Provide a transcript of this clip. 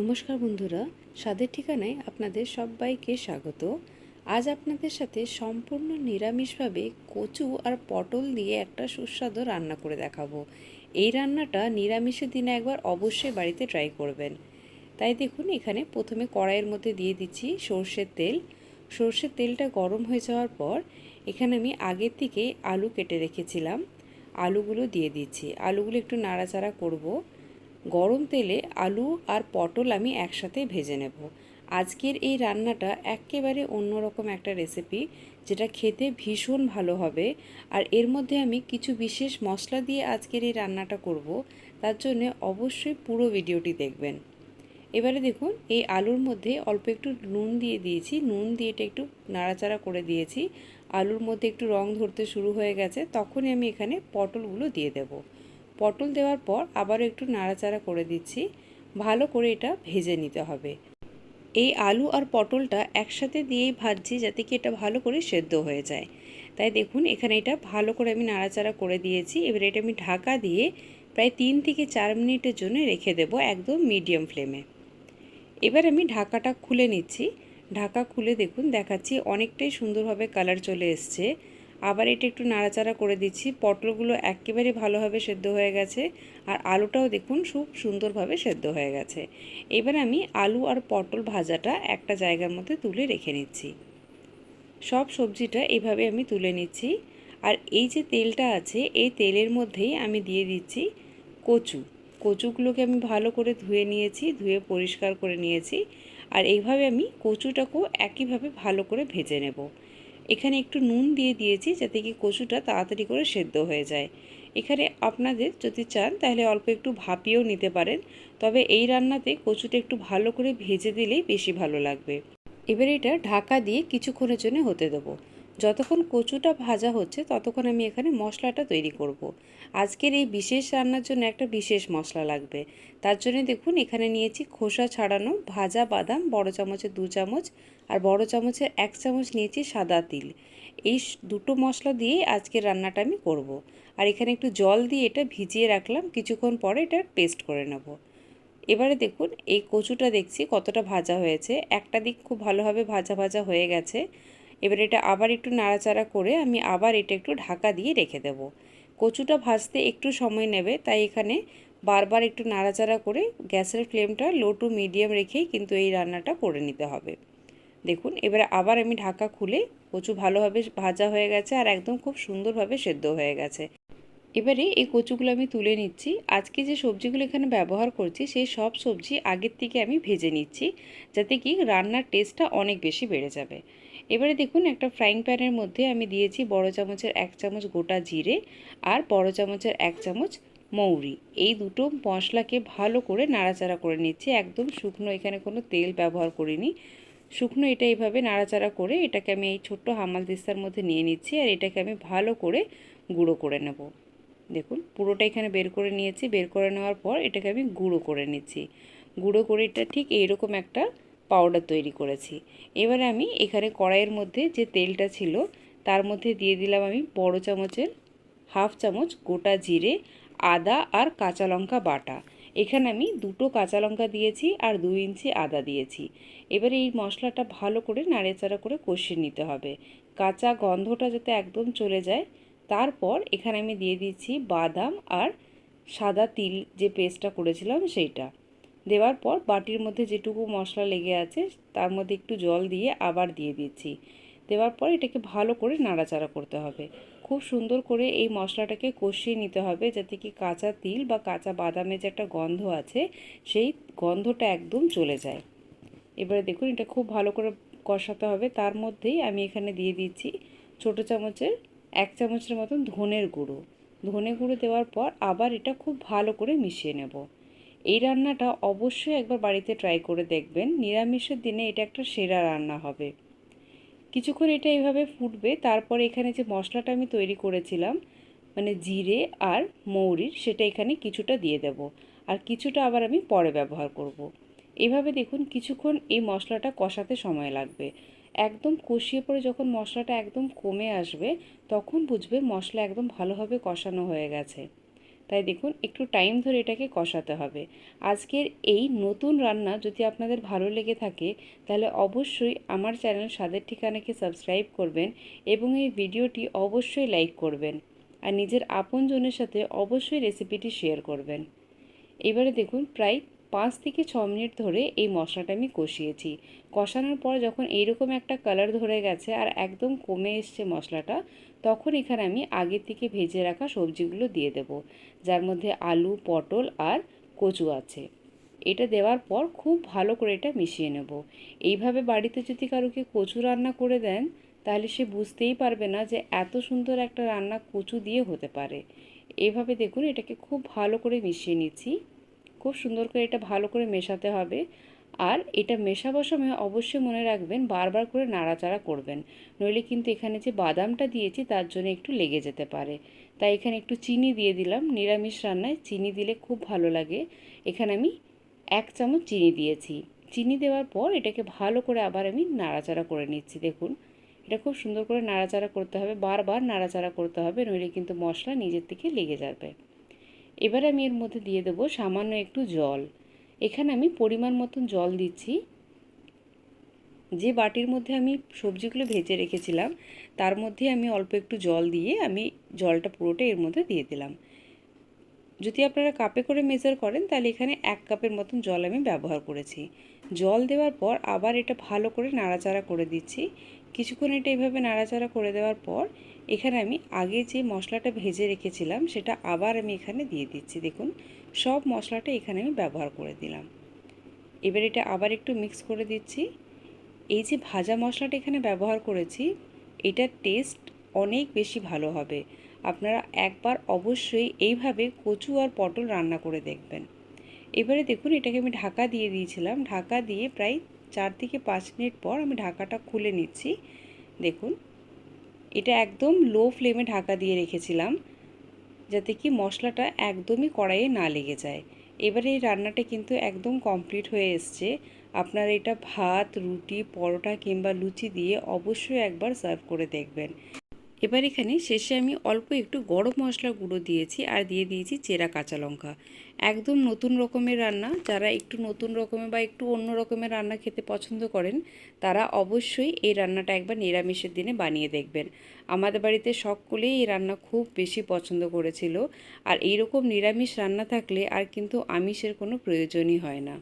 নমস্কার বন্ধুরা, স্বাদের ঠিকানায় আপনাদের সবাইকে স্বাগত। আজ আপনাদের সাথে সম্পূর্ণ নিরামিষভাবে কচু আর পটল দিয়ে একটা সুস্বাদু রান্না করে দেখাবো। এই রান্নাটা নিরামিষের দিনে একবার অবশ্যই বাড়িতে ট্রাই করবেন। তাই দেখুন, এখানে প্রথমে কড়াইয়ের মধ্যে দিয়ে দিচ্ছি সর্ষের তেল। সর্ষের তেলটা গরম হয়ে যাওয়ার পর এখানে আমি আগের থেকেই আলু কেটে রেখেছিলাম। আলুগুলো দিয়ে দিচ্ছি। আলুগুলো একটু নাড়াচাড়া করব। গরম তেলে আলু আর পটল আমি একসাথে ভেজে নেব। আজকের এই রান্নাটা একেবারে অন্যরকম একটা রেসিপি যেটা খেতে ভীষণ ভালো হবে। আর এর মধ্যে আমি কিছু বিশেষ মশলা দিয়ে আজকের এই রান্নাটা করব, তার জন্য অবশ্যই পুরো ভিডিওটি দেখবেন। এবারে দেখুন, এই আলুর মধ্যে অল্প একটু নুন দিয়ে দিয়েছি। নুন দিয়ে এটা একটু নাড়াচাড়া করে দিয়েছি। আলুর মধ্যে একটু রং ধরতে শুরু হয়ে গেছে, তখনই আমি এখানে পটলগুলো দিয়ে দেবো। পটল দেওয়ার পর আবারও একটু নাড়াচাড়া করে দিচ্ছি। ভালো করে এটা ভেজে নিতে হবে। এই আলু আর পটলটা একসাথে দিয়েই ভাজছি যাতে কি এটা ভালো করে সেদ্ধ হয়ে যায়। তাই দেখুন, এখানে এটা ভালো করে আমি নাড়াচাড়া করে দিয়েছি। এবার এটা আমি ঢাকা দিয়ে প্রায় তিন থেকে চার মিনিটের জন্য রেখে দেবো একদম মিডিয়াম ফ্লেমে। এবার আমি ঢাকাটা খুলে নিচ্ছি। ঢাকা খুলে দেখুন, দেখাচ্ছি অনেকটাই সুন্দরভাবে কালার চলে এসছে। আবার এটা একটু নাড়াচাড়া করে দিচ্ছি। পটলগুলো একেবারে ভালোভাবে সেদ্ধ হয়ে গেছে আর আলুটাও দেখুন খুব সুন্দরভাবে সেদ্ধ হয়ে গেছে। এবার আমি আলু আর পটল ভাজাটা একটা জায়গার মধ্যে তুলে রেখে নিচ্ছি। সব সবজিটা এইভাবে আমি তুলে নিচ্ছি। আর এই যে তেলটা আছে, এই তেলের মধ্যেই আমি দিয়ে দিচ্ছি কচু। কচুগুলোকে আমি ভালো করে ধুয়ে নিয়েছি, ধুয়ে পরিষ্কার করে নিয়েছি। আর এইভাবে আমি কচুটাকেও একইভাবে ভালো করে ভেজে নেব। এখানে একটু নুন দিয়ে দিয়েছি যাতে কি কচুটা তাড়াতাড়ি করে সেদ্ধ হয়ে যায়। এখানে আপনাদের যদি চান তাহলে অল্প একটু ভাপিয়েও নিতে পারেন, তবে এই রান্নাতে কচুটা একটু ভালো করে ভেজে দিলেই বেশি ভালো লাগবে। এবার এটা ঢাকা দিয়ে কিছুক্ষণের জন্য হতে দেবো। যতক্ষণ কচুটা ভাজা হচ্ছে, ততক্ষণ আমি এখানে মশলাটা তৈরি করব। আজকের এই বিশেষ রান্নার জন্য একটা বিশেষ মশলা লাগবে। তার জন্য দেখুন, এখানে নিয়েছি খোসা ছাড়ানো ভাজা বাদাম, বড় চামচের দু চামচ আর বড় চামচের এক চামচ নিয়েছি সাদা তিল। এই দুটো মশলা দিয়ে আজকের রান্নাটা আমি করব। আর এখানে একটু জল দিয়ে এটা ভিজিয়ে রাখলাম, কিছুক্ষণ পরে এটা পেস্ট করে নেব। এবারে দেখুন, এই কচুটা দেখছি কতটা ভাজা হয়েছে। একটা দিক খুব ভালোভাবে ভাজা ভাজা হয়ে গেছে। এবার এটা আবার একটু নাড়াচাড়া করে আমি আবার এটা একটু ঢাকা দিয়ে রেখে দেব। কচুটা ভাজতে একটু সময় নেবে, তাই এখানে বারবার একটু নাড়াচাড়া করে গ্যাসের ফ্লেমটা লো টু মিডিয়াম রেখেই কিন্তু এই রান্নাটা করে নিতে হবে। দেখুন, এবারে আবার আমি ঢাকা খুলে কচু ভালোভাবে ভাজা হয়ে গেছে আর একদম খুব সুন্দরভাবে সেদ্ধ হয়ে গেছে। এবারে এই কচুগুলো আমি তুলে নিচ্ছি। আজকে যে সবজিগুলো এখানে ব্যবহার করছি, সেই সব সবজি আগের থেকে আমি ভেজে নিচ্ছি, যাতে কি রান্নার টেস্টটা অনেক বেশি বেড়ে যাবে। এবারে দেখুন, একটা ফ্রাইং প্যানের মধ্যে আমি দিয়েছি বড় চামচের এক চামচ গোটা জিরে আর বড় চামচের এক চামচ মৌরি। এই দুটো মশলাকে ভালো করে নাড়াচাড়া করে নিচ্ছি। একদম শুকনো, এখানে কোনো তেল ব্যবহার করিনি। শুকনো এটা এইভাবে নাড়াচাড়া করে এটাকে আমি এই ছোট্ট হামাল দিস্তার মধ্যে নিয়ে নিচ্ছি আর এটাকে আমি ভালো করে গুঁড়ো করে নেব। দেখুন, পুরোটা এখানে বের করে নিয়েছি। বের করে নেওয়ার পর এটাকে আমি গুঁড়ো করে নিচ্ছি। গুঁড়ো করে এটা ঠিক এইরকম একটা পাউডার তৈরি করেছি। এবারে আমি এখানে কড়াইয়ের মধ্যে যে তেলটা ছিল, তার মধ্যে দিয়ে দিলাম আমি বড় চামচের হাফ চামচ গোটা জিরে, আদা আর কাঁচা লঙ্কা বাটা। এখানে আমি দুটো কাঁচা লঙ্কা দিয়েছি আর দুই ইঞ্চি আদা দিয়েছি। এবারে এই মশলাটা ভালো করে নাড়েচাড়া করে কষিয়ে নিতে হবে। কাঁচা গন্ধটা যাতে একদম চলে যায়। তারপর এখানে আমি দিয়ে দিচ্ছি বাদাম আর সাদা তিল যে পেস্টটা করেছিলাম সেইটা। দেওয়ার পর বাটির মধ্যে যেটুকু মশলা লেগে আছে, তার মধ্যে একটু জল দিয়ে আবার দিয়ে দিচ্ছি। দেওয়ার পর এটাকে ভালো করে নাড়াচাড়া করতে হবে। খুব সুন্দর করে এই মশলাটাকে কষিয়ে নিতে হবে যাতে কি কাঁচা তিল বা কাঁচা বাদামের যে একটা গন্ধ আছে, সেই গন্ধটা একদম চলে যায়। এবারে দেখুন, এটা খুব ভালো করে কষাতে হবে। তার মধ্যেই আমি এখানে দিয়ে দিচ্ছি ছোট চামচের, এক চামচের মতন ধনের গুঁড়ো। ধনে গুঁড়ো দেওয়ার পর আবার এটা খুব ভালো করে মিশিয়ে নেব। এই রান্নাটা অবশ্যই একবার বাড়িতে ট্রাই করে দেখবেন। নিরামিষের দিনে এটা একটা সেরা রান্না হবে। কিছুক্ষণ এটা এইভাবে ফুটবে, তারপর এখানে যে মশলাটা আমি তৈরি করেছিলাম মানে জিরে আর মৌরির সেটা এখানে কিছুটা দিয়ে দেব। আর কিছুটা আবার আমি পরে ব্যবহার করব। এভাবে দেখুন কিছুক্ষণ এই মশলাটা কষাতে সময় লাগবে। একদম কষিয়ে পরে যখন মশলাটা একদম কমে আসবে, তখন বুঝবে মশলা একদম ভালোভাবে কষানো হয়ে গেছে। তাই দেখুন, একটু টাইম ধরে এটাকে কষাতে হবে। আজকের এই নতুন রান্না যদি আপনাদের ভালো লেগে থাকে, তাহলে অবশ্যই আমার চ্যানেল স্বাদের ঠিকানাকে সাবস্ক্রাইব করবেন এবং এই ভিডিওটি অবশ্যই লাইক করবেন আর নিজের আপনজনের সাথে অবশ্যই রেসিপিটি শেয়ার করবেন। এবারে দেখুন, প্রায় পাঁচ থেকে ছ মিনিট ধরে এই মশলাটা আমি কষিয়েছি। কষানোর পর যখন এইরকম একটা কালার ধরে গেছে আর একদম কমে এসছে মশলাটা, তখন এখানে আমি আগের থেকে ভেজে রাখা সবজিগুলো দিয়ে দেব, যার মধ্যে আলু, পটল আর কচু আছে। এটা দেওয়ার পর খুব ভালো করে এটা মিশিয়ে নেব। এইভাবে বাড়িতে যদি কারোকে কচু রান্না করে দেন, তাহলে সে বুঝতেই পারবে না যে এত সুন্দর একটা রান্না কচু দিয়ে হতে পারে। এভাবে দেখুন এটাকে খুব ভালো করে মিশিয়ে নিচ্ছি। খুব সুন্দর করে এটা ভালো করে মেশাতে হবে। আর এটা মেশাবার সময় অবশ্যই মনে রাখবেন, বারবার করে নাড়াচাড়া করবেন। নইলে কিন্তু এখানে যে বাদামটা দিয়েছি তার জন্য একটু লেগে যেতে পারে। তাই এখানে একটু চিনি দিয়ে দিলাম। নিরামিষ রান্নায় চিনি দিলে খুব ভালো লাগে। এখানে আমি এক চামচ চিনি দিয়েছি। চিনি দেওয়ার পর এটাকে ভালো করে আবার আমি নাড়াচাড়া করে নিচ্ছি। দেখুন, এটা খুব সুন্দর করে নাড়াচাড়া করতে হবে। বারবার নাড়াচাড়া করতে হবে, নইলে কিন্তু মশলা নিজের থেকে লেগে যাবে। এবার আমি এর মধ্যে দিয়ে দেবো সামান্য একটু জল। এখানে আমি পরিমাণ মতন জল দিচ্ছি। যে বাটির মধ্যে আমি সবজিগুলো ভেজে রেখেছিলাম, তার মধ্যে আমি অল্প একটু জল দিয়ে আমি জলটা পুরোটা এর মধ্যে দিয়ে দিলাম। যদি আপনারা কাপে করে মেজার করেন, তাহলে এখানে এক কাপের মতন জল আমি ব্যবহার করেছি। জল দেওয়ার পর আবার এটা ভালো করে নাড়াচাড়া করে দিচ্ছি। কিছুক্ষণ এটা এইভাবে নাড়াচাড়া করে দেওয়ার পর, এখানে আমি আগে যে মশলাটা ভেজে রেখেছিলাম, সেটা আবার আমি এখানে দিয়ে দিচ্ছি। দেখুন, সব মশলাটা এখানে আমি ব্যবহার করে দিলাম। এবার এটা আবার একটু মিক্স করে দিচ্ছি। এই যে ভাজা মশলাটা এখানে ব্যবহার করেছি, এটার টেস্ট অনেক বেশি ভালো হবে। আপনারা একবার অবশ্যই এইভাবে কচু আর পটল রান্না করে দেখবেন। এবারে দেখুন, এটাকে আমি ঢাকা দিয়ে দিয়েছিলাম। ঢাকা দিয়ে প্রায় চার থেকে পাঁচ মিনিট পর আমি ঢাকাটা খুলে নিচ্ছি। দেখুন, এটা একদম লো ফ্লেমে ঢাকা দিয়ে রেখেছিলাম, যাতে কি মশলাটা একদমই কড়াইয়ে না লেগে যায়। এবারে এই রান্নাটা কিন্তু একদম কমপ্লিট হয়ে এসছে। আপনারা এটা ভাত, রুটি, পরোটা কিংবা লুচি দিয়ে অবশ্যই একবার সার্ভ করে দেখবেন। এবার এখানে শেষে আমি অল্প একটু গরম মশলা গুঁড়ো দিয়েছি আর দিয়ে দিয়েছি চেরা কাঁচা লঙ্কা। একদম নতুন রকমের রান্না, যারা একটু নতুন রকমের বা একটু অন্য রকমের রান্না খেতে পছন্দ করেন, তারা অবশ্যই এই রান্নাটা একবার নিরামিষের দিনে বানিয়ে দেখবেন। আমাদের বাড়িতে সকলেই এই রান্না খুব বেশি পছন্দ করেছিল, আর এইরকম নিরামিষ রান্না থাকলে আর কিন্তু আমিষের কোনো প্রয়োজনই হয় না।